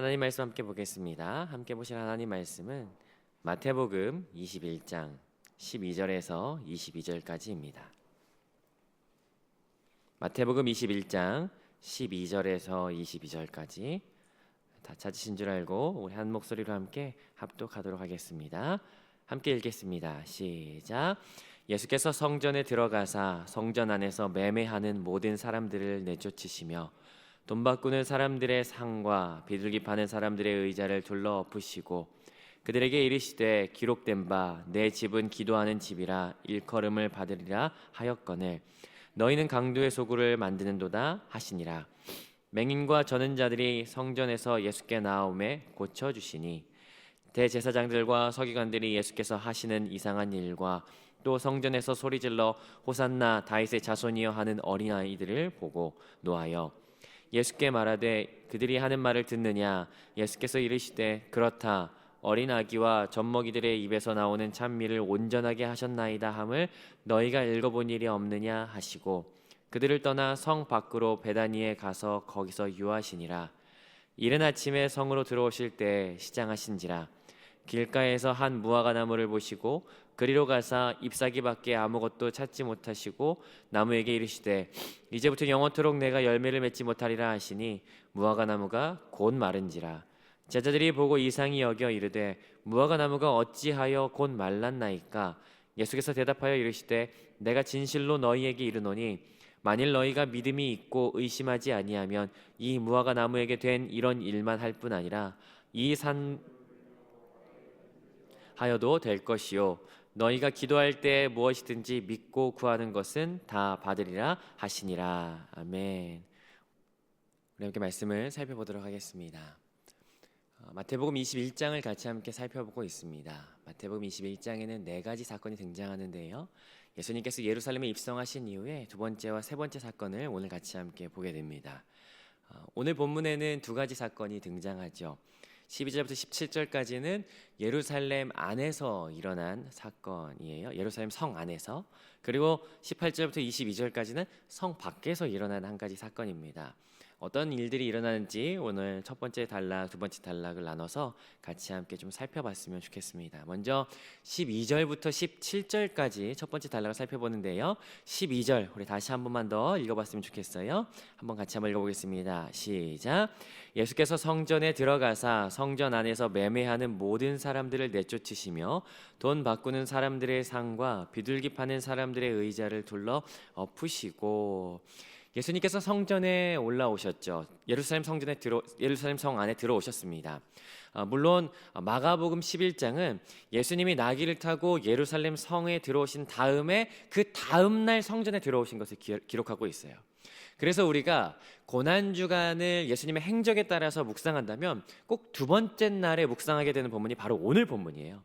하나님 말씀 함께 보겠습니다. 함께 보실 하나님 말씀은 마태복음 21장 12절에서 22절까지입니다. 마태복음 21장 12절에서 22절까지 다 찾으신 줄 알고 우리 한 목소리로 함께 합독하도록 하겠습니다. 함께 읽겠습니다. 시작. 예수께서 성전에 들어가사 성전 안에서 매매하는 모든 사람들을 내쫓으시며 돈 바꾸는 사람들의 상과 비둘기 파는 사람들의 의자를 둘러 엎으시고 그들에게 이르시되 기록된 바 내 집은 기도하는 집이라 일컬음을 받으리라 하였거늘 너희는 강도의 소굴을 만드는도다 하시니라. 맹인과 저는 자들이 성전에서 예수께 나오매 고쳐 주시니 대제사장들과 서기관들이 예수께서 하시는 이상한 일과 또 성전에서 소리질러 호산나 다윗의 자손이여 하는 어린아이들을 보고 노하여 예수께 말하되 그들이 하는 말을 듣느냐? 예수께서 이르시되 그렇다. 어린 아기와 젖먹이들의 입에서 나오는 찬미를 온전하게 하셨나이다 함을 너희가 읽어본 일이 없느냐 하시고 그들을 떠나 성 밖으로 베다니에 가서 거기서 유하시니라. 이른 아침에 성으로 들어오실 때 시장하신지라 길가에서 한 무화과 나무를 보시고 그리로 가사 잎사귀밖에 아무것도 찾지 못하시고 나무에게 이르시되 이제부터 영원토록 내가 열매를 맺지 못하리라 하시니 무화과 나무가 곧 마른지라. 제자들이 보고 이상히 여겨 이르되 무화과 나무가 어찌하여 곧 말랐나이까? 예수께서 대답하여 이르시되 내가 진실로 너희에게 이르노니 만일 너희가 믿음이 있고 의심하지 아니하면 이 무화과 나무에게 된 이런 일만 할 뿐 아니라 이산 하여도 될 것이요 너희가 기도할 때 무엇이든지 믿고 구하는 것은 다 받으리라 하시니라 아멘. 우리 함께 말씀을 살펴보도록 하겠습니다. 어, 마태복음 21장을 같이 함께 살펴보고 있습니다. 마태복음 21장에는 네 가지 사건이 등장하는데요. 예수님께서 예루살렘에 입성하신 이후에 두 번째와 세 번째 사건을 오늘 같이 함께 보게 됩니다. 어, 오늘 본문에는 두 가지 사건이 등장하죠. 12절부터 17절까지는 예루살렘 안에서 일어난 사건이에요. 예루살렘 성 안에서. 그리고 18절부터 22절까지는 성 밖에서 일어난 한 가지 사건입니다. 어떤 일들이 일어나는지 오늘 첫 번째 단락, 두 번째 단락을 나눠서 같이 함께 좀 살펴봤으면 좋겠습니다. 먼저 12절부터 17절까지 첫 번째 단락을 살펴보는데요. 12절 우리 다시 한 번만 더 읽어봤으면 좋겠어요. 한번 같이 한번 읽어보겠습니다. 시작. 예수께서 성전에 들어가사 성전 안에서 매매하는 모든 사람들을 내쫓으시며 돈 바꾸는 사람들의 상과 비둘기 파는 사람들의 의자를 둘러 엎으시고 예수님께서 성전에 올라오셨죠. 예루살렘 성전에 들어 예루살렘 성 안에 들어오셨습니다. 아, 물론 마가복음 11장은 예수님이 나귀를 타고 예루살렘 성에 들어오신 다음에 그 다음 날 성전에 들어오신 것을 기, 기록하고 있어요. 그래서 우리가 고난 주간을 예수님의 행적에 따라서 묵상한다면 꼭 두 번째 날에 묵상하게 되는 본문이 바로 오늘 본문이에요.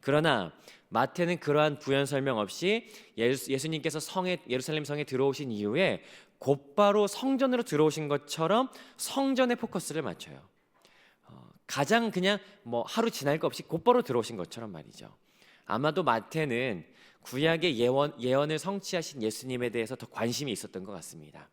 그러나 마태는 그러한 부연 설명 없이 예수, 님께서 성에 예루살렘 성에 들어오신 이후에 곧바로 성전으로 들어오신 것처럼 성전에 포커스를 맞춰요. 어, 가장 그냥 뭐 하루 지날 거 없이 곧바로 들어오신 것처럼 말이죠. 아마도 마태는 구약의 예언, 예언을 성취하신 예수님에 대해서 더 관심이 있었던 것 같습니다.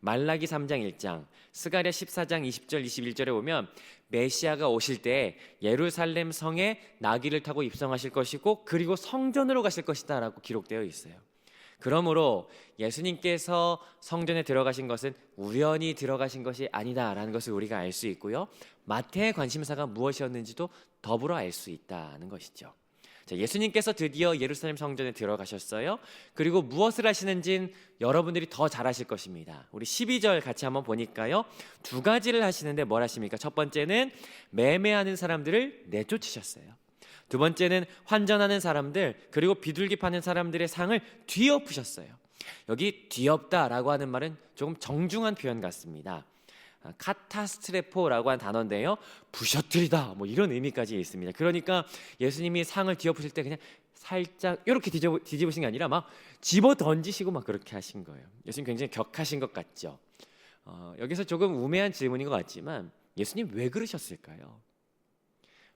말라기 3장 1장, 스가랴 14장 20절 21절에 보면 메시아가 오실 때 예루살렘 성에 나귀를 타고 입성하실 것이고 그리고 성전으로 가실 것이다라고 기록되어 있어요. 그러므로 예수님께서 성전에 들어가신 것은 우연히 들어가신 것이 아니다라는 것을 우리가 알 수 있고요. 마태의 관심사가 무엇이었는지도 더불어 알 수 있다는 것이죠. 자, 예수님께서 드디어 예루살렘 성전에 들어가셨어요. 그리고 무엇을 하시는진 여러분들이 더 잘 아실 것입니다. 우리 12절 같이 한번 보니까요. 두 가지를 하시는데 뭘 하십니까? 첫 번째는 매매하는 사람들을 내쫓으셨어요. 두 번째는 환전하는 사람들 그리고 비둘기 파는 사람들의 상을 뒤엎으셨어요. 여기 뒤엎다라고 하는 말은 조금 정중한 표현 같습니다. 아, 카타스트레포라고 한 단어인데요. 부셔뜨리다 뭐 이런 의미까지 있습니다. 그러니까 예수님이 상을 뒤엎으실 때 그냥 살짝 이렇게 뒤집어, 뒤집으신 게 아니라 막 집어 던지시고 막 그렇게 하신 거예요. 예수님 굉장히 격하신 것 같죠. 어, 여기서 조금 우매한 질문인 것 같지만 예수님 왜 그러셨을까요?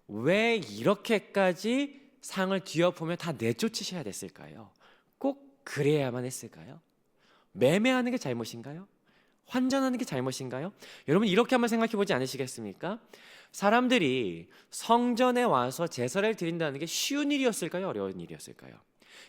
왜 이렇게까지 상을 뒤엎으며 다 내쫓으셔야 됐을까요? 꼭 그래야만 했을까요? 매매하는 게 잘못인가요? 환전하는 게 잘못인가요? 여러분 이렇게 한번 생각해 보지 않으시겠습니까? 사람들이 성전에 와서 제사를 드린다는 게 쉬운 일이었을까요? 어려운 일이었을까요?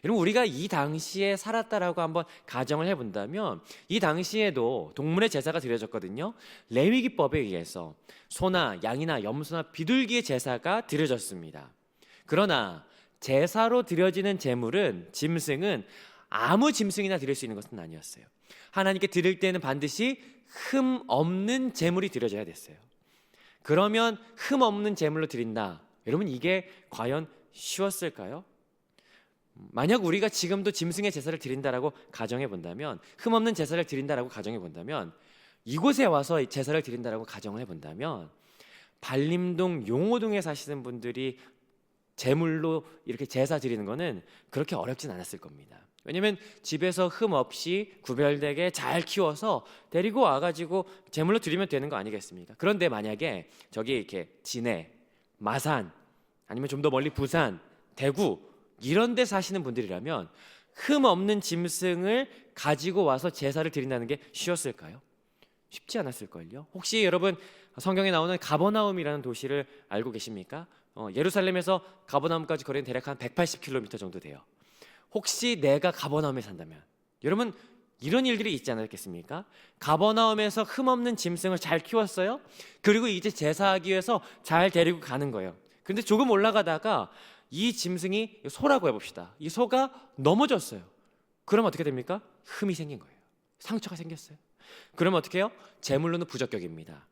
여러분 우리가 이 당시에 살았다라고 한번 가정을 해본다면 이 당시에도 동물의 제사가 드려졌거든요. 레위기법에 의해서 소나 양이나 염소나 비둘기의 제사가 드려졌습니다. 그러나 제사로 드려지는 제물은 짐승은 아무 짐승이나 드릴 수 있는 것은 아니었어요. 하나님께 드릴 때는 반드시 흠 없는 제물이 드려져야 됐어요. 그러면 흠 없는 제물로 드린다. 여러분 이게 과연 쉬웠을까요? 만약 우리가 지금도 짐승의 제사를 드린다라고 가정해 본다면 흠 없는 제사를 드린다라고 가정해 본다면 이곳에 와서 제사를 드린다라고 가정을 해 본다면 발림동 용호동에 사시는 분들이 제물로 이렇게 제사 드리는 거는 그렇게 어렵진 않았을 겁니다. 왜냐면 집에서 흠 없이 구별되게 잘 키워서 데리고 와가지고 제물로 드리면 되는 거 아니겠습니까? 그런데 만약에 저기 이렇게 진해, 마산, 아니면 좀 더 멀리 부산, 대구 이런 데 사시는 분들이라면 흠 없는 짐승을 가지고 와서 제사를 드린다는 게 쉬웠을까요? 쉽지 않았을걸요. 혹시 여러분 성경에 나오는 가버나움이라는 도시를 알고 계십니까? 어, 예루살렘에서 가버나움까지 거리는 대략 한 180km 정도 돼요. 혹시 내가 가버나움에 산다면 여러분 이런 일들이 있지 않았겠습니까? 가버나움에서 흠없는 짐승을 잘 키웠어요. 그리고 이제 제사하기 위해서 잘 데리고 가는 거예요. 근데 조금 올라가다가 이 짐승이 소라고 해봅시다. 이 소가 넘어졌어요. 그럼 어떻게 됩니까? 흠이 생긴 거예요. 상처가 생겼어요. 그러면 어떻게 해요? 제물로는 부적격입니다.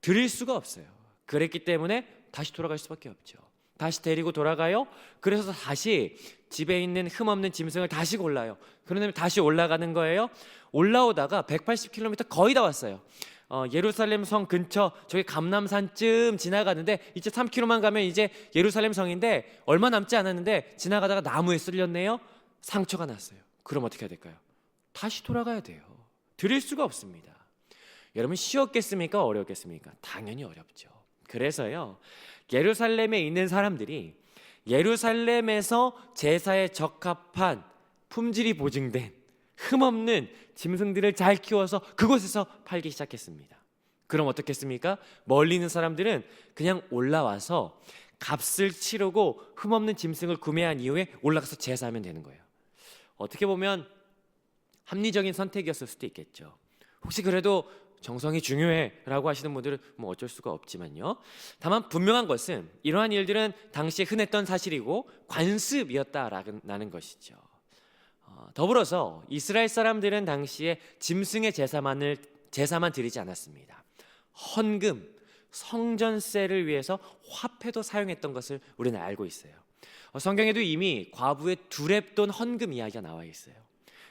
드릴 수가 없어요. 그랬기 때문에 다시 돌아갈 수밖에 없죠. 다시 데리고 돌아가요. 그래서 다시 집에 있는 흠 없는 짐승을 다시 골라요. 그러면 다시 올라가는 거예요. 올라오다가 180km 거의 다 왔어요. 어, 예루살렘 성 근처 저기 감남산쯤 지나가는데 이제 3km만 가면 이제 예루살렘 성인데 얼마 남지 않았는데 지나가다가 나무에 쓸렸네요. 상처가 났어요. 그럼 어떻게 해야 될까요? 다시 돌아가야 돼요. 드릴 수가 없습니다. 여러분 쉬웠겠습니까? 어렵겠습니까? 당연히 어렵죠. 그래서요. 예루살렘에 있는 사람들이 예루살렘에서 제사에 적합한 품질이 보증된 흠없는 짐승들을 잘 키워서 그곳에서 팔기 시작했습니다. 그럼 어떻겠습니까? 멀리 있는 사람들은 그냥 올라와서 값을 치르고 흠없는 짐승을 구매한 이후에 올라가서 제사하면 되는 거예요. 어떻게 보면 합리적인 선택이었을 수도 있겠죠. 혹시 그래도 정성이 중요해라고 하시는 분들은 뭐 어쩔 수가 없지만요. 다만 분명한 것은 이러한 일들은 당시에 흔했던 사실이고 관습이었다라는 것이죠. 어, 더불어서 이스라엘 사람들은 당시에 짐승의 제사만을 제사만 드리지 않았습니다. 헌금, 성전세를 위해서 화폐도 사용했던 것을 우리는 알고 있어요. 어, 성경에도 이미 과부의 두랩돈 헌금 이야기가 나와 있어요.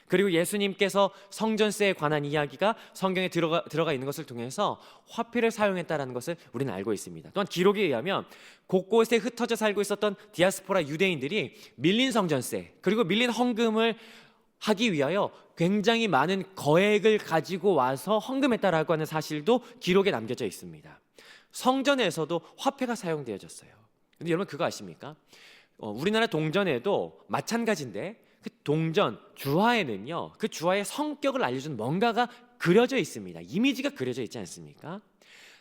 그리고 예수님께서 성전세에 관한 이야기가 성경에 들어가, 들어가 있는 것을 통해서 화폐를 사용했다라는 것을 우리는 알고 있습니다. 또한 기록에 의하면 곳곳에 흩어져 살고 있었던 디아스포라 유대인들이 밀린 성전세 그리고 밀린 헌금을 하기 위하여 굉장히 많은 거액을 가지고 와서 헌금했다라고 하는 사실도 기록에 남겨져 있습니다. 성전에서도 화폐가 사용되어졌어요. 근데 여러분 그거 아십니까? 어, 우리나라 동전에도 마찬가지인데 그 동전 주화에는요 그 주화의 성격을 알려주는 뭔가가 그려져 있습니다. 이미지가 그려져 있지 않습니까?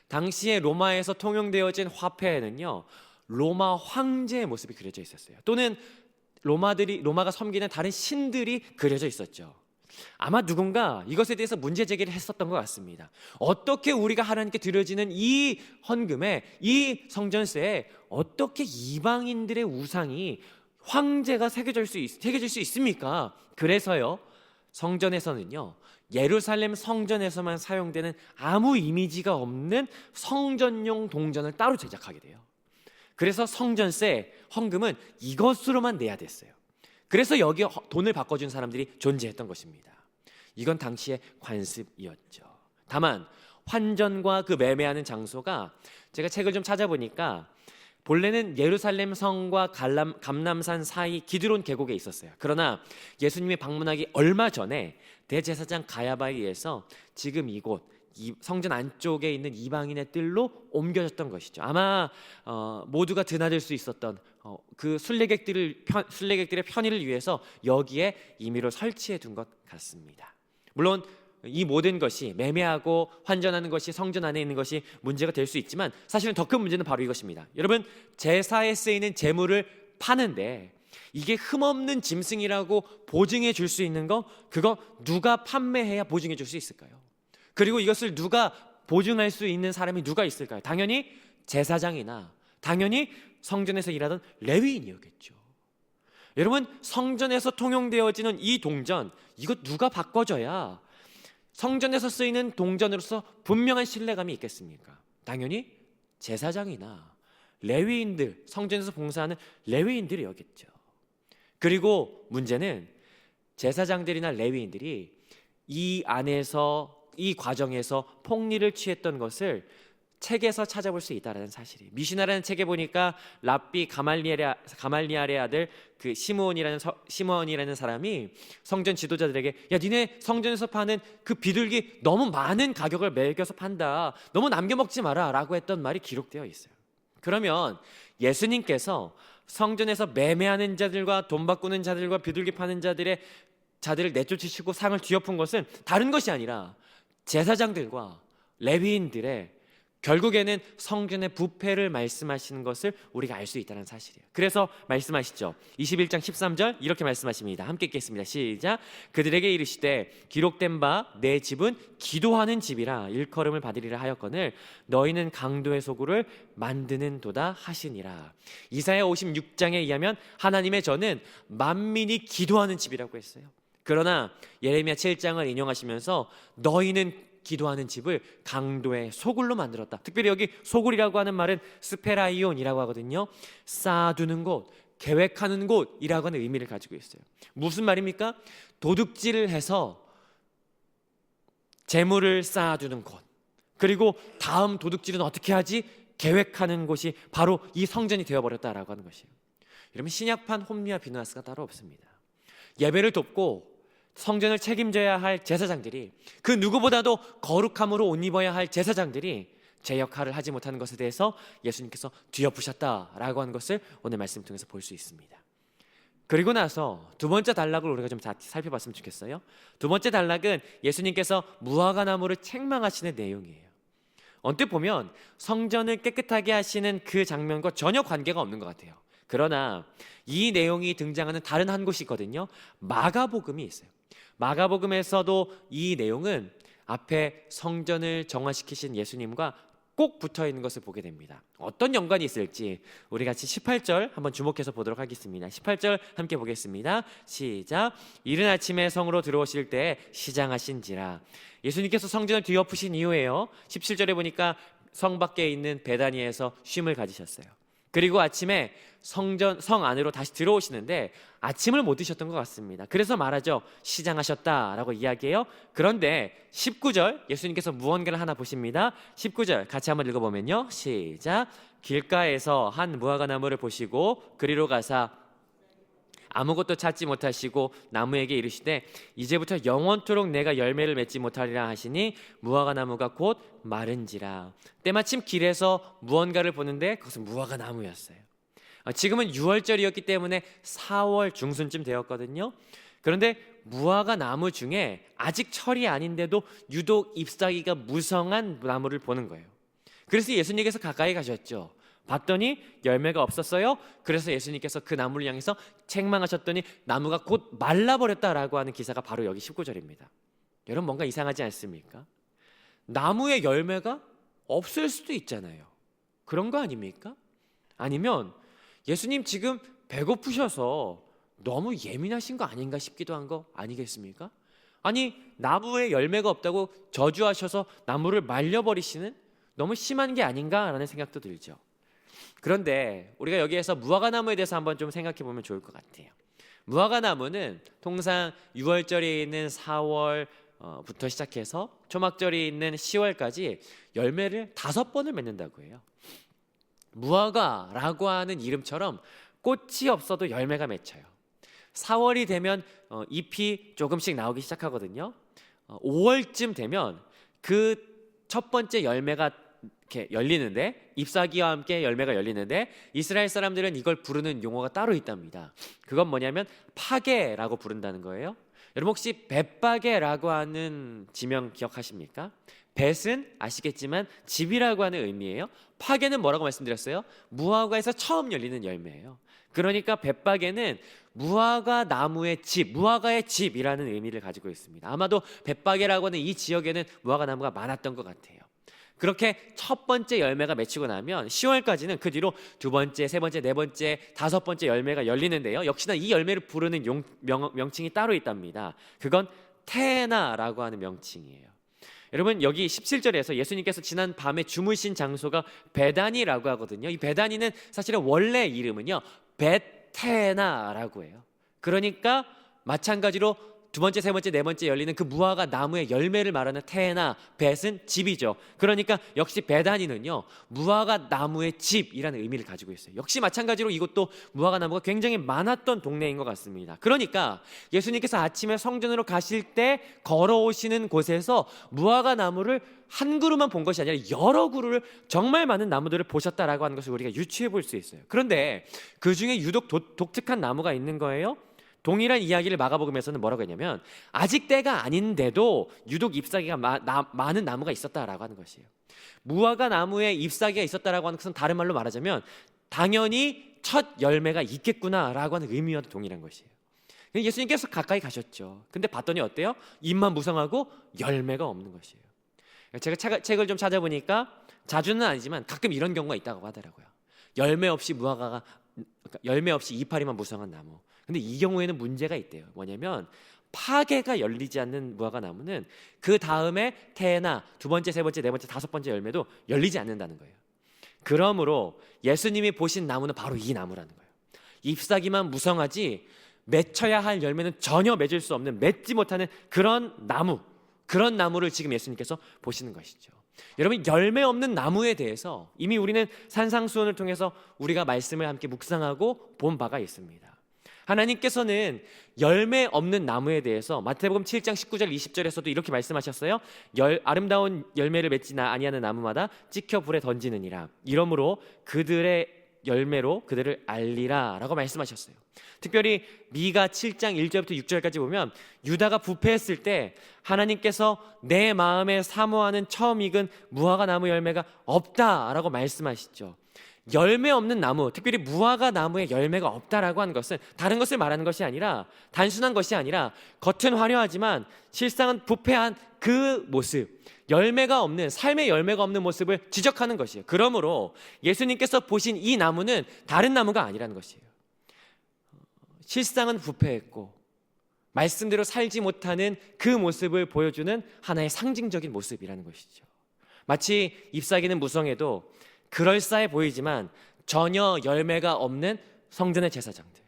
당시에 로마에서 통용되어진 화폐에는요 로마 황제의 모습이 그려져 있었어요. 또는 로마들이 로마가 섬기는 다른 신들이 그려져 있었죠. 아마 누군가 이것에 대해서 문제 제기를 했었던 것 같습니다. 어떻게 우리가 하나님께 드려지는 이 헌금에 이 성전세에 어떻게 이방인들의 우상이 황제가 새겨질 수, 있, 새겨질 수 있습니까? 그래서요, 성전에서는요, 예루살렘 성전에서만 사용되는 아무 이미지가 없는 성전용 동전을 따로 제작하게 돼요. 그래서 성전세, 헌금은 이것으로만 내야 됐어요. 그래서 여기 돈을 바꿔준 사람들이 존재했던 것입니다. 이건 당시의 관습이었죠. 다만 환전과 그 매매하는 장소가 제가 책을 좀 찾아보니까 본래는 예루살렘 성과 갈람, 감남산 사이 기드론 계곡에 있었어요. 그러나 예수님이 방문하기 얼마 전에 대제사장 가야바에 의해서 지금 이곳 성전 안쪽에 있는 이방인의 뜰로 옮겨졌던 것이죠. 아마 어, 모두가 드나들 수 있었던 어, 그 순례객들을 편, 순례객들의 편의를 위해서 여기에 임의로 설치해 둔 것 같습니다. 물론 이 모든 것이 매매하고 환전하는 것이 성전 안에 있는 것이 문제가 될 수 있지만 사실은 더 큰 문제는 바로 이것입니다. 여러분 제사에 쓰이는 재물을 파는데 이게 흠없는 짐승이라고 보증해 줄 수 있는 거 그거 누가 판매해야 보증해 줄 수 있을까요? 그리고 이것을 누가 보증할 수 있는 사람이 누가 있을까요? 당연히 제사장이나 당연히 성전에서 일하던 레위인이었겠죠. 여러분 성전에서 통용되어지는 이 동전 이거 누가 바꿔줘야 성전에서 쓰이는 동전으로서 분명한 신뢰감이 있겠습니까? 당연히 제사장이나 레위인들 성전에서 봉사하는 레위인들이었겠죠. 그리고 문제는 제사장들이나 레위인들이 이 안에서 이 과정에서 폭리를 취했던 것을 책에서 찾아볼 수 있다라는 사실이. 미시나라는 책에 보니까 랍비 가말리엘의 가말리알의 아들 그 시므온이라는 서- 시므온이라는 사람이 성전 지도자들에게 야 니네 성전에서 파는 그 비둘기 너무 많은 가격을 매겨서 판다. 너무 남겨 먹지 마라라고 했던 말이 기록되어 있어요. 그러면 예수님께서 성전에서 매매하는 자들과 돈 바꾸는 자들과 비둘기 파는 자들의 자들을 내쫓으시고 상을 뒤엎은 것은 다른 것이 아니라 제사장들과 레위인들의 결국에는 성전의 부패를 말씀하시는 것을 우리가 알 수 있다는 사실이에요. 그래서 말씀하시죠. 21장 13절 이렇게 말씀하십니다. 함께 읽겠습니다. 시작. 그들에게 이르시되 기록된 바 내 집은 기도하는 집이라 일컬음을 받으리라 하였거늘 너희는 강도의 소굴을 만드는 도다 하시니라. 이사야 56장에 의하면 하나님의 저는 만민이 기도하는 집이라고 했어요. 그러나 예레미야 7장을 인용하시면서 너희는 기도하는 집을 강도의 소굴로 만들었다. 특별히 여기 소굴이라고 하는 말은 스페라이온이라고 하거든요. 쌓아두는 곳, 계획하는 곳이라고 하는 의미를 가지고 있어요. 무슨 말입니까? 도둑질을 해서 재물을 쌓아두는 곳. 그리고 다음 도둑질은 어떻게 하지? 계획하는 곳이 바로 이 성전이 되어버렸다라고 하는 것이에요. 여러분 신약판 홈리와 비누아스가 따로 없습니다. 예배를 돕고 성전을 책임져야 할 제사장들이 그 누구보다도 거룩함으로 옷 입어야 할 제사장들이 제 역할을 하지 못하는 것에 대해서 예수님께서 뒤엎으셨다라고 하는 것을 오늘 말씀 통해서 볼 수 있습니다. 그리고 나서 두 번째 단락을 우리가 좀 자- 살펴봤으면 좋겠어요. 두 번째 단락은 예수님께서 무화과 나무를 책망하시는 내용이에요. 언뜻 보면 성전을 깨끗하게 하시는 그 장면과 전혀 관계가 없는 것 같아요. 그러나 이 내용이 등장하는 다른 한 곳이 있거든요. 마가복음이 있어요. 마가복음에서도 이 내용은 앞에 성전을 정화시키신 예수님과 꼭 붙어 있는 것을 보게 됩니다. 어떤 연관이 있을지 우리 같이 18절 한번 주목해서 보도록 하겠습니다. 18절 함께 보겠습니다. 시작. 이른 아침에 성으로 들어오실 때 시장하신지라. 예수님께서 성전을 뒤엎으신 이후에요. 17절에 보니까 성 밖에 있는 베다니에서 쉼을 가지셨어요. 그리고 아침에 성전 성 안으로 다시 들어오시는데 아침을 못 드셨던 것 같습니다. 그래서 말하죠. 시장하셨다라고 이야기해요. 그런데 19절 예수님께서 무언가를 하나 보십니다. 19절 같이 한번 읽어 보면요. 시작. 길가에서 한 무화과 나무를 보시고 그리로 가사 아무것도 찾지 못하시고 나무에게 이르시되 이제부터 영원토록 내가 열매를 맺지 못하리라 하시니 무화과 나무가 곧 마른지라 때마침 길에서 무언가를 보는데 그것은 무화과 나무였어요. 어, 지금은 6월절이었기 때문에 4월 중순쯤 되었거든요. 그런데 무화과 나무 중에 아직 철이 아닌데도 유독 잎사귀가 무성한 나무를 보는 거예요. 그래서 예수님께서 가까이 가셨죠. 봤더니 열매가 없었어요. 그래서 예수님께서 그 나무를 향해서 책망하셨더니 나무가 곧 말라버렸다라고 하는 기사가 바로 여기 19절입니다. 여러분 뭔가 이상하지 않습니까? 나무의 열매가 없을 수도 있잖아요. 그런 거 아닙니까? 아니면 예수님 지금 배고프셔서 너무 예민하신 거 아닌가 싶기도 한 거 아니겠습니까? 아니 나무에 열매가 없다고 저주하셔서 나무를 말려버리시는 너무 심한 게 아닌가라는 생각도 들죠. 그런데 우리가 여기에서 무화과 나무에 대해서 한번 좀 생각해 보면 좋을 것 같아요. 무화과 나무는 통상 6월절이 있는 4월부터 시작해서 초막절이 있는 10월까지 열매를 다섯 번을 맺는다고 해요. 무화과라고 하는 이름처럼 꽃이 없어도 열매가 맺혀요. 4월이 되면 어, 잎이 조금씩 나오기 시작하거든요. 어, 5월쯤 되면 그 첫 번째 열매가 이렇게 열리는데 잎사귀와 함께 열매가 열리는데 이스라엘 사람들은 이걸 부르는 용어가 따로 있답니다. 그건 뭐냐면 파게라고 부른다는 거예요. 여러분 혹시 벳바게라고 하는 지명 기억하십니까? 벳은 아시겠지만 집이라고 하는 의미예요. 파게는 뭐라고 말씀드렸어요? 무화과에서 처음 열리는 열매예요. 그러니까 벳바게는 무화과 나무의 집, 무화과의 집이라는 의미를 가지고 있습니다. 아마도 벳바게라고 하는 이 지역에는 무화과 나무가 많았던 것 같아요. 그렇게 첫 번째 열매가 맺히고 나면 10월까지는 그 뒤로 두 번째, 세 번째, 네 번째, 다섯 번째 열매가 열리는데요. 역시나 이 열매를 부르는 용, 명, 명칭이 따로 있답니다. 그건 테나라고 하는 명칭이에요. 여러분 여기 17절에서 예수님께서 지난 밤에 주무신 장소가 베다니라고 하거든요. 이 베다니는 사실은 원래 이름은요. 베테나라고 해요. 그러니까 마찬가지로 두 번째, 세 번째, 네 번째 열리는 그 무화과 나무의 열매를 말하는 테나, 벳은 집이죠. 그러니까 역시 베다니는요 무화과 나무의 집이라는 의미를 가지고 있어요. 역시 마찬가지로 이것도 무화과 나무가 굉장히 많았던 동네인 것 같습니다. 그러니까 예수님께서 아침에 성전으로 가실 때 걸어오시는 곳에서 무화과 나무를 한 그루만 본 것이 아니라 여러 그루를 정말 많은 나무들을 보셨다라고 하는 것을 우리가 유추해 볼 수 있어요. 그런데 그 중에 유독 도- 독특한 나무가 있는 거예요. 동일한 이야기를 마가복음에서는 뭐라고 했냐면 아직 때가 아닌데도 유독 잎사귀가 마- 나- 많은 나무가 있었다라고 하는 것이에요. 무화과 나무에 잎사귀가 있었다라고 하는 것은 다른 말로 말하자면 당연히 첫 열매가 있겠구나라고 하는 의미와도 동일한 것이에요. 예수님께서 가까이 가셨죠. 근데 봤더니 어때요? 잎만 무성하고 열매가 없는 것이에요. 제가 책- 책을 좀 찾아보니까 자주는 아니지만 가끔 이런 경우가 있다고 하더라고요. 열매 없이 무화과가 그러니까 열매 없이 이파리만 무성한 나무. 근데 이 경우에는 문제가 있대요. 뭐냐면 파괴가 열리지 않는 무화과 나무는 그 다음에 태나 두 번째, 세 번째, 네 번째, 다섯 번째 열매도 열리지 않는다는 거예요. 그러므로 예수님이 보신 나무는 바로 이 나무라는 거예요. 잎사귀만 무성하지 맺혀야 할 열매는 전혀 맺을 수 없는 맺지 못하는 그런 나무, 그런 나무를 지금 예수님께서 보시는 것이죠. 여러분 열매 없는 나무에 대해서 이미 우리는 산상수훈을 통해서 우리가 말씀을 함께 묵상하고 본 바가 있습니다. 하나님께서는 열매 없는 나무에 대해서 마태복음 7장 19절 20절에서도 이렇게 말씀하셨어요. 열, 아름다운 열매를 맺지 아니하는 나무마다 찍혀 불에 던지느니라. 이러므로 그들의 열매로 그들을 알리라라고 말씀하셨어요. 특별히 미가 7장 1절부터 6절까지 보면 유다가 부패했을 때 하나님께서 내 마음에 사모하는 처음 익은 무화과 나무 열매가 없다라고 말씀하시죠. 열매 없는 나무, 특별히 무화과 나무에 열매가 없다라고 하는 것은 다른 것을 말하는 것이 아니라 단순한 것이 아니라 겉은 화려하지만 실상은 부패한 그 모습, 열매가 없는 삶의 열매가 없는 모습을 지적하는 것이에요. 그러므로 예수님께서 보신 이 나무는 다른 나무가 아니라는 것이에요. 실상은 부패했고 말씀대로 살지 못하는 그 모습을 보여주는 하나의 상징적인 모습이라는 것이죠. 마치 잎사귀는 무성해도 그럴싸해 보이지만 전혀 열매가 없는 성전의 제사장들.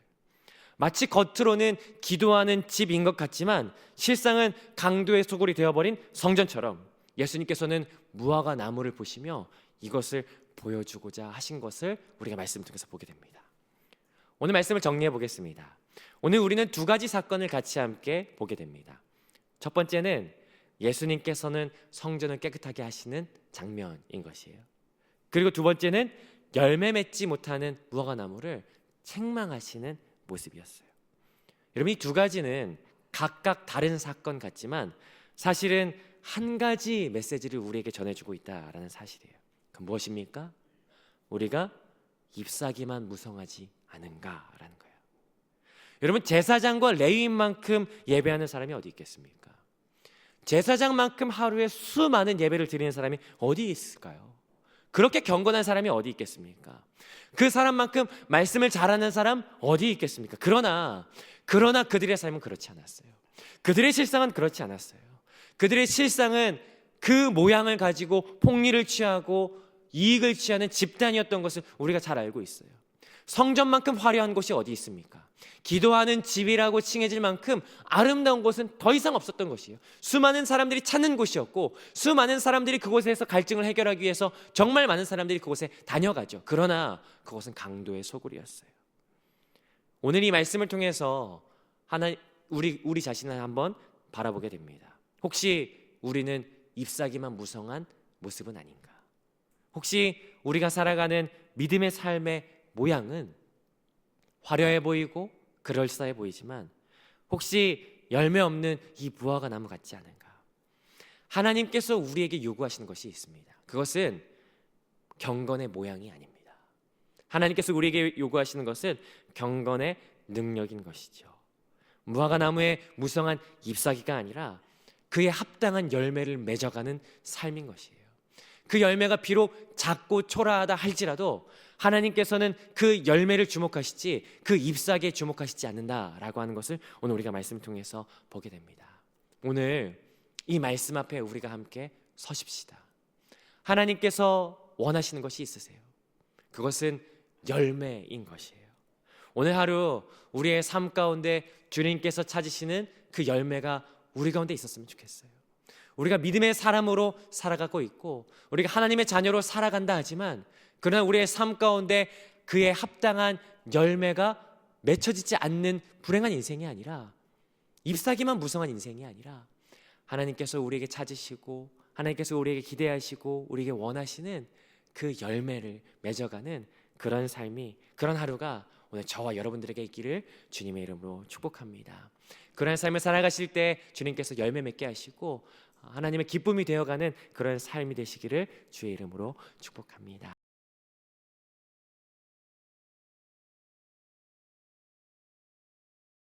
마치 겉으로는 기도하는 집인 것 같지만 실상은 강도의 소굴이 되어버린 성전처럼 예수님께서는 무화과 나무를 보시며 이것을 보여주고자 하신 것을 우리가 말씀을 통해서 보게 됩니다. 오늘 말씀을 정리해 보겠습니다. 오늘 우리는 두 가지 사건을 같이 함께 보게 됩니다. 첫 번째는 예수님께서는 성전을 깨끗하게 하시는 장면인 것이에요. 그리고 두 번째는 열매 맺지 못하는 무화과 나무를 책망하시는 모습이었어요. 여러분 이 두 가지는 각각 다른 사건 같지만 사실은 한 가지 메시지를 우리에게 전해주고 있다라는 사실이에요. 그 무엇입니까? 우리가 잎사귀만 무성하지 않은가라는 거예요. 여러분 제사장과 레위인만큼 예배하는 사람이 어디 있겠습니까? 제사장만큼 하루에 수많은 예배를 드리는 사람이 어디 있을까요? 그렇게 경건한 사람이 어디 있겠습니까? 그 사람만큼 말씀을 잘하는 사람 어디 있겠습니까? 그러나 그러나 그들의 삶은 그렇지 않았어요. 그들의 실상은 그렇지 않았어요. 그들의 실상은 그 모양을 가지고 폭리를 취하고 이익을 취하는 집단이었던 것을 우리가 잘 알고 있어요. 성전만큼 화려한 곳이 어디 있습니까? 기도하는 집이라고 칭해질 만큼 아름다운 곳은 더 이상 없었던 것이에요. 수많은 사람들이 찾는 곳이었고, 수많은 사람들이 그곳에서 갈증을 해결하기 위해서 정말 많은 사람들이 그곳에 다녀가죠. 그러나 그곳은 강도의 소굴이었어요. 오늘 이 말씀을 통해서 하나 우리 우리 자신을 한번 바라보게 됩니다. 혹시 우리는 잎사귀만 무성한 모습은 아닌가? 혹시 우리가 살아가는 믿음의 삶의 모양은 화려해 보이고 그럴싸해 보이지만 혹시 열매 없는 이 무화과 나무 같지 않은가? 하나님께서 우리에게 요구하시는 것이 있습니다. 그것은 경건의 모양이 아닙니다. 하나님께서 우리에게 요구하시는 것은 경건의 능력인 것이죠. 무화과 나무의 무성한 잎사귀가 아니라 그에 합당한 열매를 맺어가는 삶인 것이에요. 그 열매가 비록 작고 초라하다 할지라도 하나님께서는 그 열매를 주목하시지 그 잎사귀에 주목하시지 않는다라고 하는 것을 오늘 우리가 말씀을 통해서 보게 됩니다. 오늘 이 말씀 앞에 우리가 함께 서십시다. 하나님께서 원하시는 것이 있으세요. 그것은 열매인 것이에요. 오늘 하루 우리의 삶 가운데 주님께서 찾으시는 그 열매가 우리 가운데 있었으면 좋겠어요. 우리가 믿음의 사람으로 살아가고 있고 우리가 하나님의 자녀로 살아간다 하지만 그러나 우리의 삶 가운데 그에 합당한 열매가 맺혀지지 않는 불행한 인생이 아니라 잎사귀만 무성한 인생이 아니라 하나님께서 우리에게 찾으시고 하나님께서 우리에게 기대하시고 우리에게 원하시는 그 열매를 맺어가는 그런 삶이 그런 하루가 오늘 저와 여러분들에게 있기를 주님의 이름으로 축복합니다. 그런 삶을 살아가실 때 주님께서 열매 맺게 하시고 하나님의 기쁨이 되어가는 그런 삶이 되시기를 주의 이름으로 축복합니다.